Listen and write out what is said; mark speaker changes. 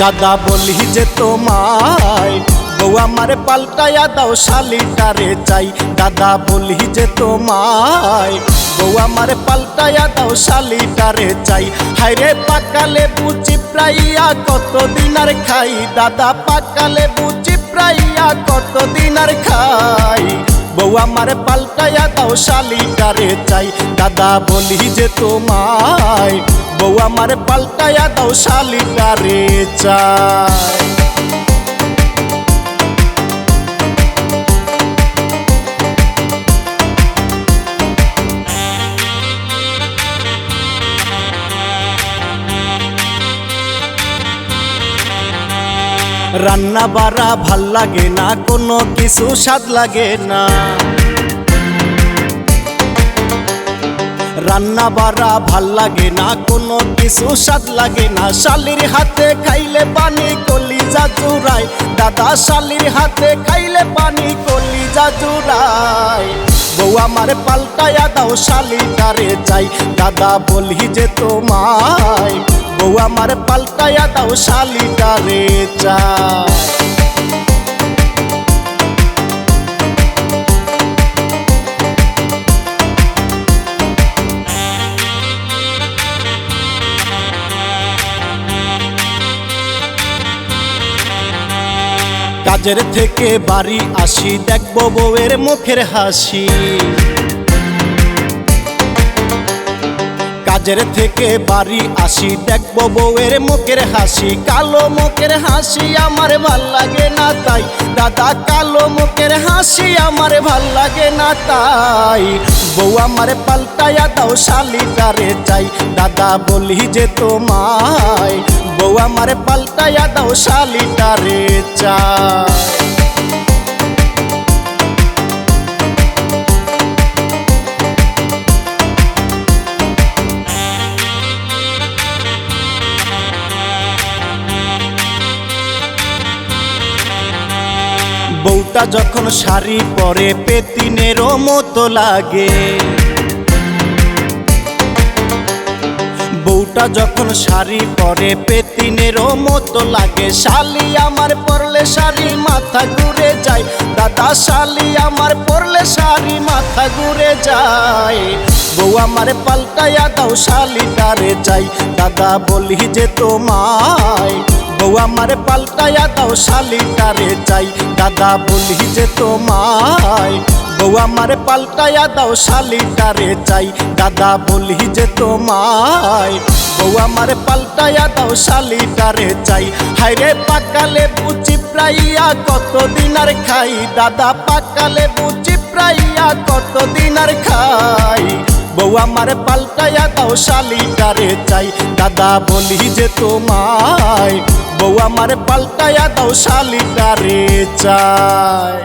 Speaker 1: দাদা বলি যে তোমায়, বউ আমার পাল্টায়া দাও শালিটারে চাই। দাদা বলি যে তোমায়, বউ আমার পাল্টায়া দাও শালিটারে চাই। হাইরে পাকালে বুচি প্রাইয়া কতদিন আর খাই? দাদা পাকালে বুচি আমার পাল্টায়া দাও শালিকারে চাই। দাদা বলি যে তোমায়, বউ আমার পাল্টায়া দাও শালিকারে চাই। রান্না বাড়া ভালো লাগে না, কোনো কিছু স্বাদ লাগে না। রান্না বাড়া ভালো লাগে না, কোনো কিছু স্বাদ লাগে না। শালির হাতে খাইলে পানি কলি জুড়াই দাদা শালির হাতে খাইলে পানি কলি জুড়াই বউ আমার পাল্টায়া দাও শালিটারে চাই। দাদা বলি যে বউ আমার পাল্টায়া দাও শালিটারে চাই কাজের থেকে বাড়ি আসি দেখব বউয়ের মুখের হাসি। কাজের থেকে বাড়ি আসি, দেখব বউয়ের মুখের হাসি। কালো মুখের হাসি আমার ভালো লাগে না তাই। দাদা, কালো মুখের হাসি আমার ভালো লাগে না তাই। বউ আমার পাল্টায়া দাও শালিটারে চাই। দাদা, বলি যে তোমায়। বউ আমার পাল্টায়া দাও শালিটারে চাই। বউটা যখন শাড়ি পরে পেতিনেরও মতো লাগে। বউটা যখন শাড়ি পরে পেতিনেরও মতো লাগে। শালি আমার পরলে শাড়ি মাথা ঘুরে যায়। দাদা, শালি আমার পরলে শাড়ি মাথা ঘুরে যায়। বউ আমার পাল্টায়া দাও, শালিটারে চাই দাদা, বলি যে তোমায় বউ, আমার পাল্টায়া দাও শালিটারে চাই দাদা বলি যে তোমায়, বউ, আমার পাল্টায়া দাও শালিটারে চাই দাদা বলি যে তোমায়, বউ, আমার পাল্টায়া দাও শালিটারে চাই হাইরে পাকালে বুচি প্রাইয়া কত দিনার খাই? দাদা পাকালে বুচি প্রাইয়া কত দিনার খাই? বউ, আমার পাল্টায়া দাও শালিটারে চাই দাদা বলি যে তোমায় আমার পাল্টায়া দাও শালিকারে চাই